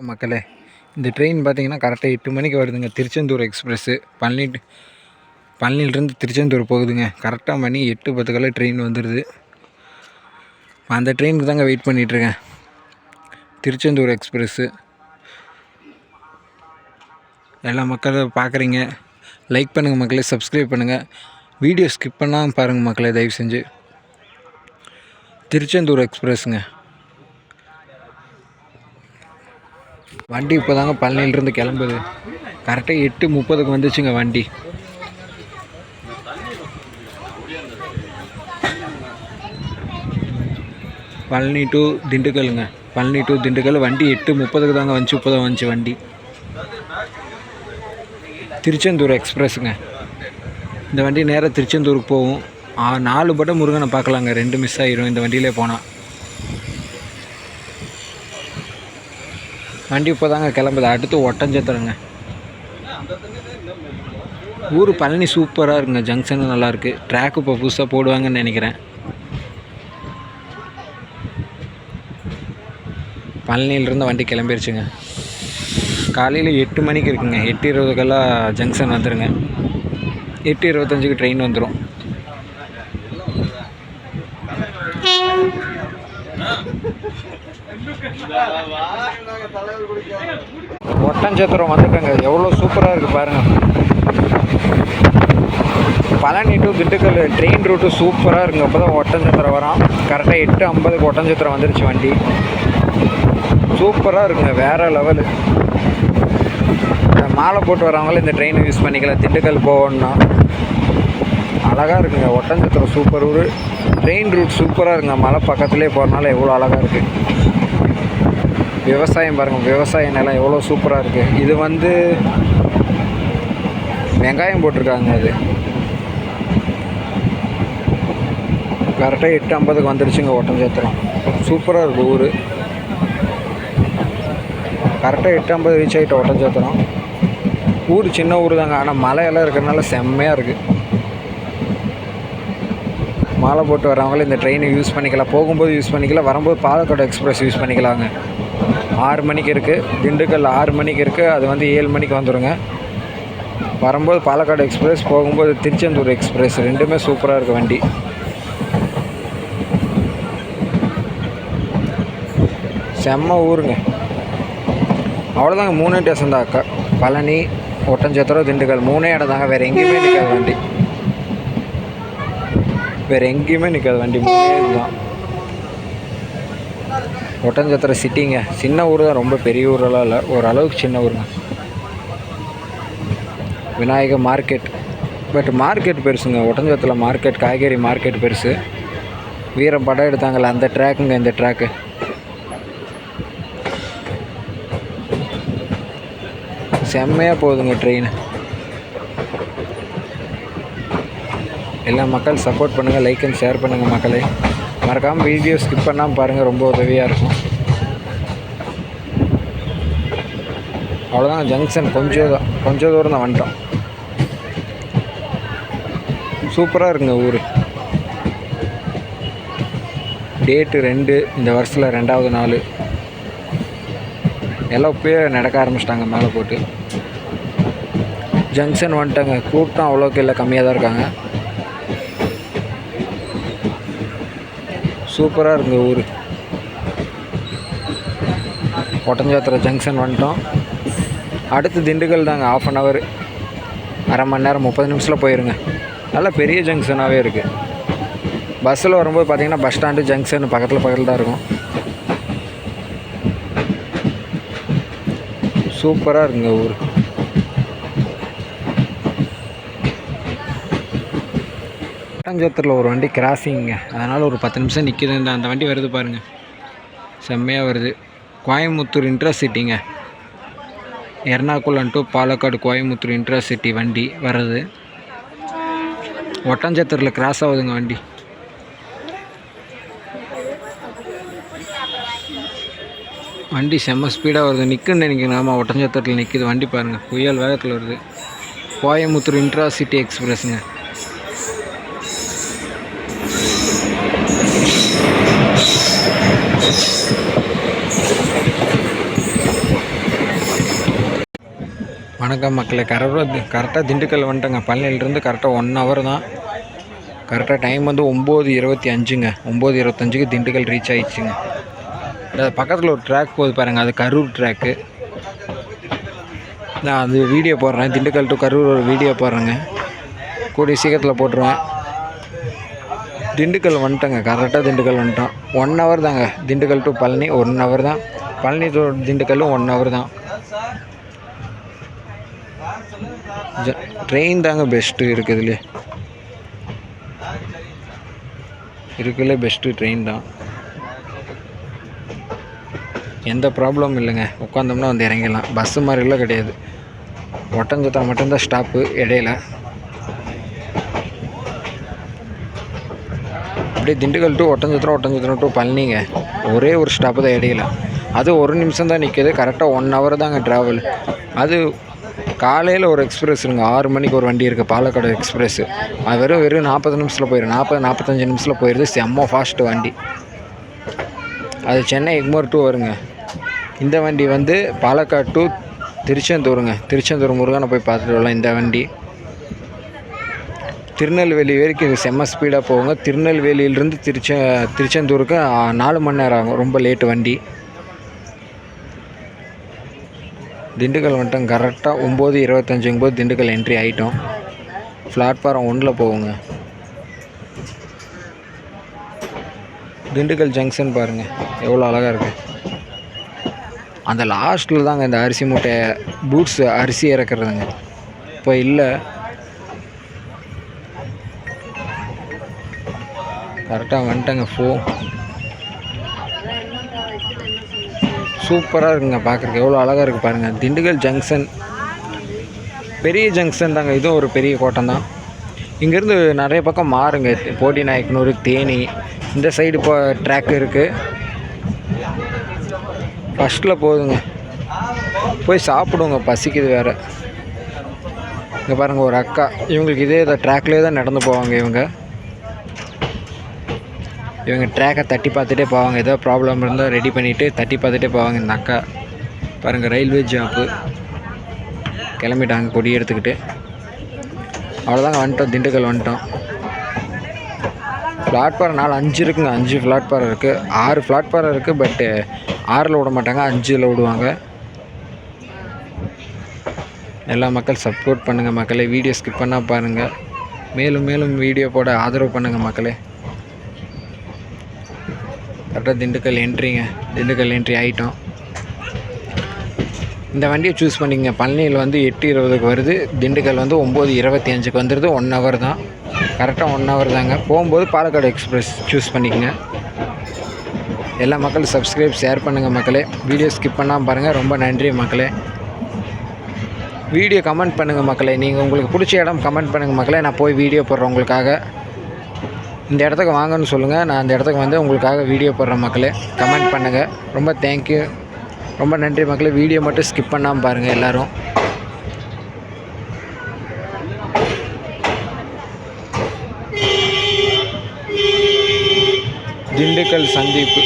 மக்களே இந்த ட்ரெயின் பார்த்தீங்கன்னா கரெக்டாக எட்டு மணிக்கு வருதுங்க. திருச்செந்தூர் எக்ஸ்பிரஸ்ஸு. பழனி பழனிலேருந்து திருச்செந்தூர் போகுதுங்க. கரெக்டாக மணி எட்டு பத்துக்கெல்லாம் ட்ரெயின் வந்துடுது அந்த ட்ரெயினுக்கு தாங்க வெயிட் பண்ணிகிட்ருக்கேன். திருச்செந்தூர் எக்ஸ்பிரஸ்ஸு. எல்லா மக்களும் பார்க்குறீங்க. லைக் பண்ணுங்கள் மக்களே சப்ஸ்கிரைப் பண்ணுங்கள் வீடியோ ஸ்கிப் பண்ணாமல் பாருங்கள் மக்களே தயவு செஞ்சு. திருச்செந்தூர் எக்ஸ்பிரஸ்ஸுங்க. வண்டி இப்போ தாங்க பழனியிலேருந்து கிளம்புது. கரெக்டாக எட்டு முப்பதுக்கு வந்துச்சுங்க வண்டி. பழனி டு திண்டுக்கல்லுங்க. பழனி டு திண்டுக்கல் வண்டி எட்டு முப்பதுக்கு தாங்க வந்துச்சு இப்போ தான் வந்துச்சு வண்டி. திருச்செந்தூர் எக்ஸ்பிரஸுங்க இந்த வண்டி நேராக திருச்செந்தூருக்கு போகும். ஆ, நாலு பட்டம் முருகனை பார்க்கலாங்க. ரெண்டு மிஸ் ஆகிரும் இந்த வண்டியிலே போனால் வண்டி இப்போ தாங்க கிளம்புது. அடுத்து ஒட்டஞ்சத்திரங்க. ஊர் பழனி சூப்பராக இருக்குங்க. ஜங்ஷன் நல்லாயிருக்கு ட்ராக் இப்போ புதுசாக போடுவாங்கன்னு நினைக்கிறேன். பழனியிலிருந்து வண்டி கிளம்பிருச்சுங்க. காலையில் எட்டு மணிக்கு இருக்குங்க. எட்டு இருபதுக்கெல்லாம் ஜங்ஷன் வந்துடுங்க எட்டு இருபத்தஞ்சுக்கு ட்ரெயின் வந்துடும் ஒட்டஞ்சத்திரம் வந்துட்டேங்க. எவ்வளோ சூப்பராக இருக்குது பாருங்கள் Palani to Dindigul train route சூப்பராக இருக்குங்க. அப்போ தான் ஒட்டஞ்சத்திரம் வரோம் கரெக்டாக எட்டு ஐம்பதுக்கு ஒட்டஞ்சத்திரம் வந்துருச்சு வண்டி. சூப்பராக இருக்குங்க. வேறு லெவலு மாலை போட்டு வரவங்களும் இந்த ட்ரெயினை யூஸ் பண்ணிக்கலாம். திண்டுக்கல் போகணுன்னா அழகாக இருக்குங்க. ஒட்டஞ்சத்திரம் சூப்பர் ஊர். ட்ரெயின் ரூட் சூப்பராக இருக்குங்க. மலை பக்கத்துலேயே போகிறனால எவ்வளோ அழகாக இருக்குது விவசாயம் பாருங்கள் விவசாய நிலம் எவ்வளோ சூப்பராக இருக்குது இது வந்து வெங்காயம் போட்டிருக்காங்க அது. கரெக்டாக எட்டு ஐம்பதுக்கு வந்துருச்சுங்க ஒட்டஞ்சத்திரம் சூப்பராக இருக்குது ஊர். கரெக்டாக எட்டு ஐம்பது ரீச் ஆகிட்ட ஒட்டஞ்சத்திரம் ஊர் சின்ன ஊர் தாங்க ஆனால் மலையெல்லாம் இருக்கிறதுனால செம்மையாக இருக்குது மாலை போட்டு வரவங்களும் இந்த ட்ரெயினை யூஸ் பண்ணிக்கலாம் போகும்போது யூஸ் பண்ணிக்கலாம் வரும்போது பாலக்கோடு எக்ஸ்பிரஸ் யூஸ் பண்ணிக்கலாங்க. ஆறு மணிக்கு இருக்குது திண்டுக்கல் ஆறு மணிக்கு இருக்குது அது வந்து ஏழு மணிக்கு வந்துடுங்க வரும்போது பாலக்காடு எக்ஸ்பிரஸ் போகும்போது திருச்செந்தூர் எக்ஸ்பிரஸ். ரெண்டுமே சூப்பராக இருக்குது வண்டி. செம்ம ஊருங்க. அவ்வளோதாங்க மூணே ஸ்டேஷன் தான் அக்கா. பழனி ஒட்டஞ்சத்திரம் திண்டுக்கல். மூணே இடம் தாங்க. வேறு எங்கேயுமே நிற்காது வண்டி. வேறு எங்கேயுமே நிற்காது வண்டி. மூணே தான். ஒட்டஞ்சத்திர சிட்டிங்க. சின்ன ஊர் தான் ரொம்ப பெரிய ஊரெல்லாம் இல்லை. ஓரளவுக்கு சின்ன ஊருங்க. விநாயக மார்க்கெட். பட் மார்க்கெட் பெருசுங்க. ஒட்டஞ்சத்தில் மார்க்கெட் காய்கறி மார்க்கெட் பெருசு. வீரம் படம் எடுத்தாங்கள்ல அந்த ட்ராக்குங்க இந்த ட்ராக்கு. செம்மையாக போகுதுங்க ட்ரெயின். எல்லா மக்கள் சப்போர்ட் பண்ணுங்கள் லைக் அண்ட் ஷேர் பண்ணுங்கள் மக்களை. மறக்காமல் வீடியோ ஸ்கிப் பண்ணாமல் பாருங்கள் ரொம்ப உதவியாக இருக்கும். அவ்வளோதான் ஜங்ஷன் கொஞ்சம் தான் கொஞ்சம் தூரம் தான் வந்துட்டோம். சூப்பராக இருக்குங்க ஊர். டேட்டு ரெண்டு இந்த வருஷத்தில் ரெண்டாவது நாள். எல்லாம் இப்போயே நடக்க ஆரம்பிச்சிட்டாங்க மேலே போட்டு. ஜங்ஷன் வந்துட்டாங்க கூட்டம் அவ்வளோக்கு இல்லை கம்மியாக தான் இருக்காங்க. சூப்பராக இருக்குங்க ஊர். ஒட்டஞ்சாத்திரை ஜங்ஷன் வந்துட்டோம். அடுத்து திண்டுக்கல் தாங்க ஆஃப் அன் ஹவர் அரை மணி நேரம் முப்பது நிமிஷத்தில் போயிருங்க. நல்ல பெரிய ஜங்ஷனாகவே இருக்குது பஸ்ஸில் வரும்போது பார்த்தீங்கன்னா பஸ் ஸ்டாண்டு ஜங்ஷன் பக்கத்தில் பக்கத்தில் தான் இருக்கும். சூப்பராக இருக்குங்க ஊர். ஒட்டஞ்சத்திரத்தில் ஒரு வண்டி கிராசிங்க அதனால் ஒரு பத்து நிமிஷம் நிற்கிது இந்த அந்த வண்டி வருது பாருங்கள் செம்மையாக வருது. கோயம்புத்தூர் இன்ட்ராசிட்டிங்க எர்ணாகுளம் டு பாலக்காடு கோயம்புத்தூர் இன்ட்ராசிட்டி வண்டி வர்றது. ஒட்டஞ்சத்திரத்தில் கிராஸ் ஆகுதுங்க வண்டி. வண்டி செம்ம ஸ்பீடாக வருது. நிற்குன்னு நினைக்கிறேன். ஆமாம் ஒட்டஞ்சத்திரத்தில் நிற்கிது வண்டி பாருங்கள் புயல் வேகத்தில் வருது. கோயம்புத்தூர் இன்ட்ராசிட்டி எக்ஸ்பிரஸுங்க வணக்கம் மக்களை. கரெக்டாக கரெக்டாக திண்டுக்கல் வந்துட்டேங்க. பழனியிலேருந்து கரெக்டாக ஒன் ஹவர் தான். கரெக்டாக டைம் வந்து ஒம்பது இருபத்தி அஞ்சுங்க. ஒம்பது இருபத்தஞ்சுக்கு திண்டுக்கல் ரீச் ஆகிடுச்சுங்க அது பக்கத்தில் ஒரு ட்ராக் போகுது பாருங்கள் அது கரூர் ட்ராக்கு நான் அது வீடியோ போடுறேன். திண்டுக்கல் டு கரூர் ஒரு வீடியோ போடுறேங்க. கூடிய சீக்கிரத்தில் போட்டுருவேன். திண்டுக்கல் வந்துட்டேங்க. கரெக்டாக திண்டுக்கல் வந்துட்டோம். ஒன் ஹவர் தாங்க. Dindigul to Palani one hour தான். பழனி டு திண்டுக்கல்லும் ஒன் ஹவர் தான். ட்ரெயின் தாங்க பெஸ்ட்டு இருக்குதுலே இருக்குல்ல பெஸ்ட்டு ட்ரெயின் தான். எந்த ப்ராப்ளமும் இல்லைங்க. உட்காந்தோம்னா வந்து இறங்கிடலாம். பஸ்ஸு மாதிரிலாம் கிடையாது. ஒட்டஞ்சத்திரம் மட்டும்தான் ஸ்டாப்பு இடையில. அப்படியே திண்டுக்கல் டு ஒட்டஞ்சத்திரம் ஒட்டஞ்சத்திரம் டு பழனிங்க. ஒரே ஒரு ஸ்டாப்பு தான் இடையில. அது ஒரு நிமிஷம் தான் நிற்கிது கரெக்டாக ஒன் ஹவர் தாங்க ட்ராவல் அது காலையில் ஒரு எக்ஸ்பிரஸ்ங்க ஆறு மணிக்கு ஒரு வண்டி இருக்குது பாலக்காடு எக்ஸ்பிரஸ் அது வெறும் வெறும் நாற்பது நிமிஷத்தில் போயிடும் நாற்பது நாற்பத்தஞ்சு நிமிஷத்தில் போயிடுது செம்ம ஃபாஸ்ட்டு வண்டி. அது சென்னை எக்மோர் டூ வருங்க. இந்த வண்டி வந்து பாலக்காடு டூ திருச்செந்தூருங்க. திருச்செந்தூர் முருகனை போய் பார்த்துட்டு வரலாம் இந்த வண்டி. திருநெல்வேலி வரைக்கும் இது செம்ம ஸ்பீடாக போகுங்க. திருநெல்வேலியிலேருந்து திருச்ச திருச்செந்தூருக்கு நாலு மணி நேரம் ஆகும். ரொம்ப லேட்டு வண்டி. திண்டுக்கல் வந்துட்டோம் கரெக்டாக ஒம்பது இருபத்தஞ்சுங்கும் போது திண்டுக்கல் என்ட்ரி ஆகிட்டோம் பிளாட்ஃபாரம் ஒன்றில் போகுங்க. திண்டுக்கல் ஜங்ஷன் பாருங்கள் எவ்வளோ அழகாக இருக்குது அந்த லாஸ்ட்டில் தாங்க இந்த அரிசி மூட்டையை பூட்ஸ் அரிசி இறக்குறதுங்க. இப்போ இல்லை. கரெக்டாக வந்துட்டேங்க ஃபோ சூப்பராக இருக்குங்க பார்க்குறக்கு எவ்வளோ அழகாக இருக்குது பாருங்கள் திண்டுக்கல் ஜங்ஷன் பெரிய ஜங்ஷன் தாங்க. இதுவும் ஒரு பெரிய கோட்டம் தான். இங்கேருந்து நிறைய பக்கம் மாறுங்க. போட்டி நாயக்கனூர் தேனி. இந்த சைடு இப்போ ட்ராக் இருக்குது ஃபஸ்ட்டில் போதுங்க. போய் சாப்பிடுங்க. பசிக்குது வேறு. இங்கே பாருங்கள் ஒரு அக்கா. இவங்களுக்கு இதே இதை ட்ராக்லேயே தான் நடந்து போவாங்க இவங்க. இவங்க ட்ராக்கை தட்டி பார்த்துட்டே போவாங்க. ஏதோ ப்ராப்ளம் இருந்தால் ரெடி பண்ணிவிட்டு தட்டி பார்த்துட்டே போவாங்க இந்த அக்கா. பாருங்கள் ரயில்வே ஜாப்பு கிளம்பிட்டாங்க கொடி எடுத்துக்கிட்டு. அவ்வளோதாங்க வந்துட்டோம் திண்டுக்கல் வந்துட்டோம். பிளாட்ஃபாரம் நாலு அஞ்சு இருக்குங்க. அஞ்சு பிளாட்ஃபாரம் இருக்குது ஆறு பிளாட்ஃபாரம் இருக்குது பட்டு ஆறில் விட மாட்டாங்க அஞ்சில் விடுவாங்க. எல்லா மக்கள் சப்போர்ட் பண்ணுங்கள் மக்களே. வீடியோ ஸ்கிப் பண்ணால் பாருங்கள் மேலும் மேலும் வீடியோ போட ஆதரவு பண்ணுங்கள் மக்களே. கரெக்டாக திண்டுக்கல் என்ட்ரிங்க திண்டுக்கல் என்ட்ரி ஆகிட்டோம் இந்த வண்டியை சூஸ் பண்ணிங்க பழனியில் வந்து எட்டு இருபதுக்கு வருது. திண்டுக்கல் வந்து ஒம்பது இருபத்தி அஞ்சுக்கு வந்துடுது ஒன் ஹவர் தான். கரெக்டாக ஒன் ஹவர் தாங்க. போகும்போது பாலக்காடு எக்ஸ்பிரஸ் சூஸ் பண்ணிக்கங்க. எல்லா மக்களும் சப்ஸ்கிரைப் ஷேர் பண்ணுங்கள் மக்களே. வீடியோ ஸ்கிப் பண்ணாமல் பாருங்கள் ரொம்ப நன்றி மக்களே. வீடியோ கமெண்ட் பண்ணுங்கள் மக்களே. நீங்கள் உங்களுக்கு பிடிச்ச இடம் கமெண்ட் பண்ணுங்கள் மக்களே. நான் போய் வீடியோ போடுறேன் உங்களுக்காக. இந்த இடத்துக்கு வாங்கன்னு சொல்லுங்கள் நான் அந்த இடத்துக்கு வந்து உங்களுக்காக வீடியோ போடுற மக்களே. கமெண்ட் பண்ணுங்கள் ரொம்ப தேங்க்யூ ரொம்ப நன்றி மக்களே. வீடியோ மட்டும் ஸ்கிப் பண்ணாமல் பாருங்கள் எல்லோரும். திண்டுக்கல் சந்திப்பு.